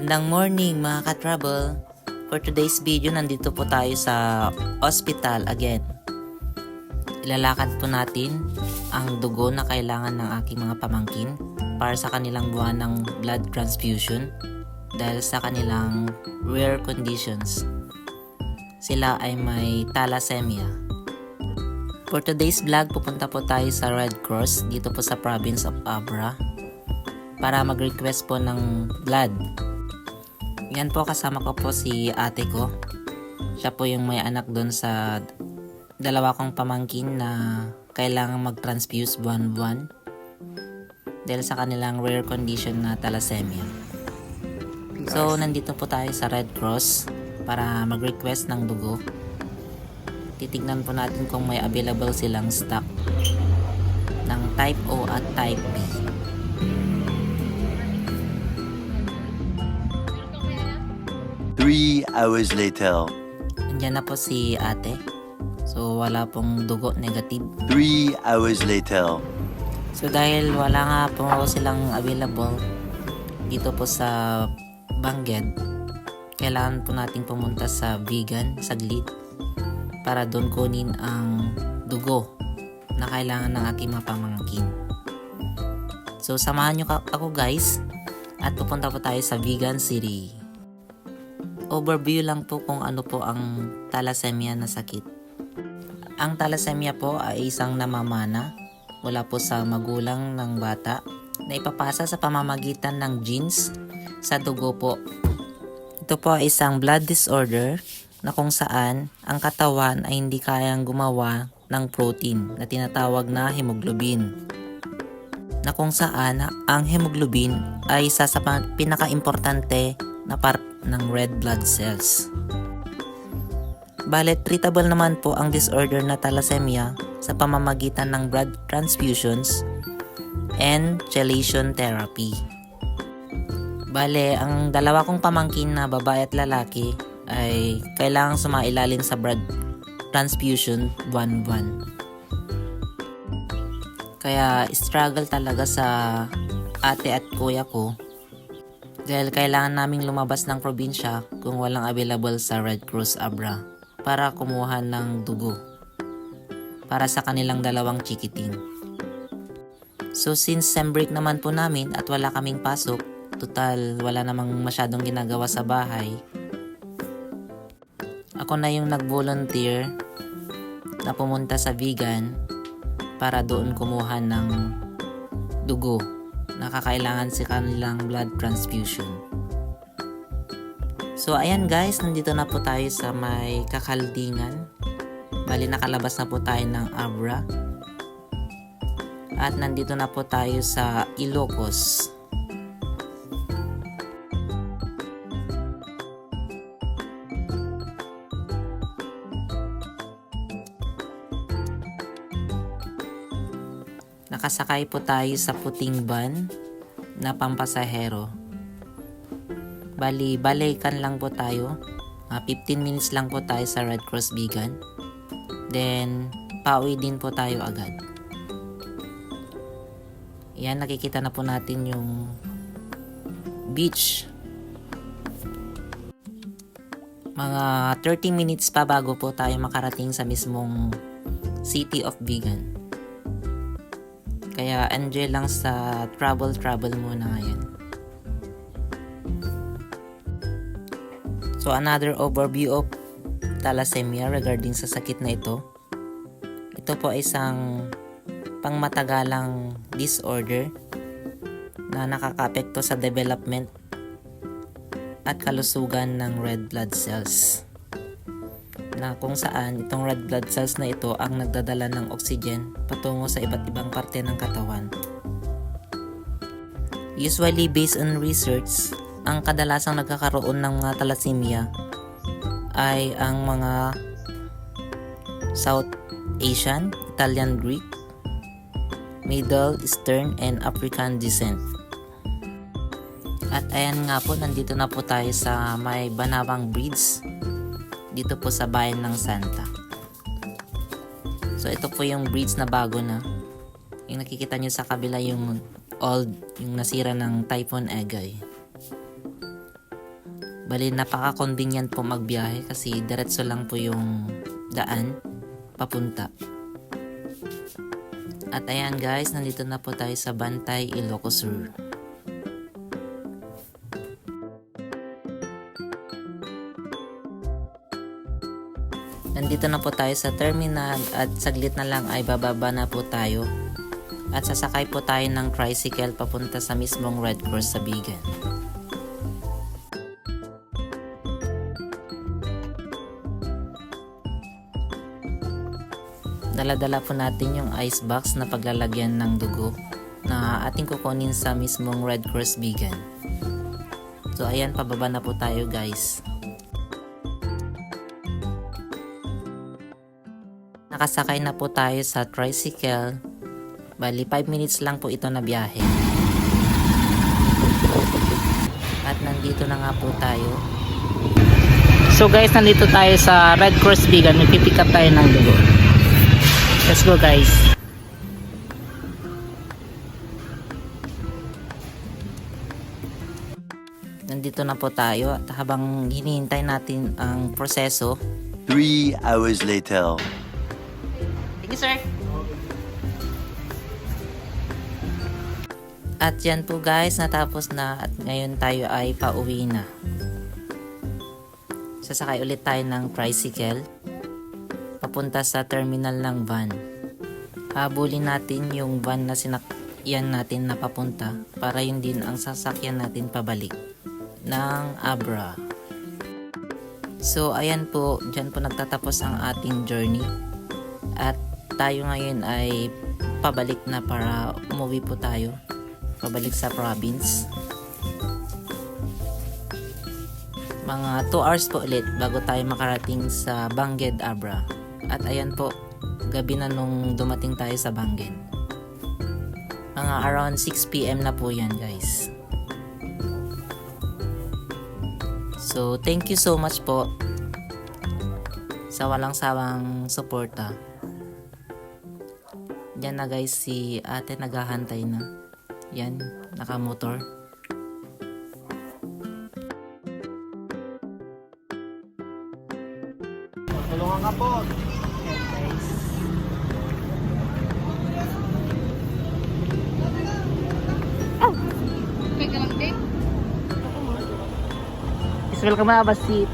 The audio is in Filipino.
Magandang morning mga ka-travel. For today's video, nandito po tayo sa hospital again. Ilalakad po natin ang dugo na kailangan ng aking mga pamangkin para sa kanilang buwan ng blood transfusion dahil sa kanilang rare conditions. Sila ay may thalassemia. For today's vlog, pupunta po tayo sa Red Cross dito po sa province of Abra para mag-request po ng blood. Yan po kasama ko po si ate ko. Siya po yung may anak doon sa dalawa kong pamangkin na kailangan mag-transfuse buwan-buwan dahil sa kanilang rare condition na thalassemia. So, nandito po tayo sa Red Cross para mag-request ng dugo. Titignan po natin kung may available silang stock ng type O at type B. Three hours later. Andiyan na po si ate. So, wala pong dugo negative. Three hours later. So, dahil wala nga po silang available dito po sa Bangged, kailangan po natin pumunta sa vegan, saglit, para doon kunin ang dugo na kailangan ng aking mga pamangkin. So, samahan nyo ako guys at pupunta po tayo sa Vegan City. Overview lang po kung ano po ang thalassemia na sakit. Ang thalassemia po ay isang namamana mula po sa magulang ng bata na ipapasa sa pamamagitan ng genes sa dugo po. Ito po ay isang blood disorder na kung saan ang katawan ay hindi kayang gumawa ng protein na tinatawag na hemoglobin. Na kung saan ang hemoglobin ay isa sa pinaka-importante na part ng red blood cells. Bale, treatable naman po ang disorder na thalassemia sa pamamagitan ng blood transfusions and chelation therapy. Bale, ang dalawa kong pamangkin na babae at lalaki ay kailangang sumailalim sa blood transfusion buwan-buwan. Kaya struggle talaga sa ate at kuya ko dahil kailangan naming lumabas ng probinsya kung walang available sa Red Cross Abra para kumuha ng dugo para sa kanilang dalawang chikiting. So since sem break naman po namin at wala kaming pasok, total wala namang masyadong ginagawa sa bahay, ako na yung nag-volunteer na pumunta sa vegan para doon kumuha ng dugo na kakailangan sa kanilang blood transfusion. So ayan guys, nandito na po tayo sa may kakaldingan. Bali nakalabas na po tayo ng Abra. At nandito na po tayo sa Ilocos. Nakasakay po tayo sa puting van na pampasahero. Bali, balikan lang po tayo. Mga 15 minutes lang po tayo sa Red Cross Vegan. Then, pauwi din po tayo agad. Yan, nakikita na po natin yung beach. Mga 30 minutes pa bago po tayo makarating sa mismong City of Vegan. Kaya enjoy lang sa travel-travel muna ngayon. So another overview of thalassemia regarding sa sakit na ito. Ito po ay isang pangmatagalang disorder na nakakapekto sa development at kalusugan ng red blood cells na kung saan itong red blood cells na ito ang nagdadala ng oxygen patungo sa iba't ibang parte ng katawan. Usually based on research, ang kadalasang nagkakaroon ng mga thalassemia ay ang mga South Asian, Italian Greek, Middle Eastern, and African descent. At ayan nga po, nandito na po tayo sa may Banawang Bridge dito po sa bayan ng Santa. So ito po yung bridge na bago na. Yung nakikita nyo sa kabila yung old, yung nasira ng Typhoon Egay. Bali, napaka-convenient po magbiyahe kasi diretso lang po yung daan papunta. At ayan guys, nandito na po tayo sa Bantay, Ilocos Sur. Nandito na po tayo sa terminal at saglit na lang ay bababa na po tayo. At sasakay po tayo ng tricycle papunta sa mismong Red Cross sa Bigan. Dala-dala po natin yung ice box na paglalagyan ng dugo na ating kukunin sa mismong Red Cross Bigan. So ayan, pababa na po tayo guys. Nakasakay na po tayo sa tricycle. Bali, 5 minutes lang po ito na biyahe. At nandito na nga po tayo. So guys, nandito tayo sa Red Cross Bigan. May pipick up tayo ng dugo. Let's go guys. Nandito na po tayo at habang hinihintay natin ang proseso, Three hours later. Thank you, sir. At yan po guys, natapos na at ngayon tayo ay pauwi na. Sasakay ulit tayo ng tricycle papunta sa terminal ng van. Habulin natin yung van na sinakyan natin na papunta para yun din ang sasakyan natin pabalik ng Abra. So, ayan po, dyan po nagtatapos ang ating journey. At tayo ngayon ay pabalik na para umuwi po tayo. Pabalik sa province. Mga 2 hours po ulit bago tayo makarating sa Bangged, Abra. At ayan po, gabi na nung dumating tayo sa Bangged. Mga around 6pm na po yan guys. So, thank you so much po sa walang sawang suporta. Yan na guys, si ate naghahantay na. Yan, nakamotor. Tulungan ka po. Yan guys. Is welcome mga basit.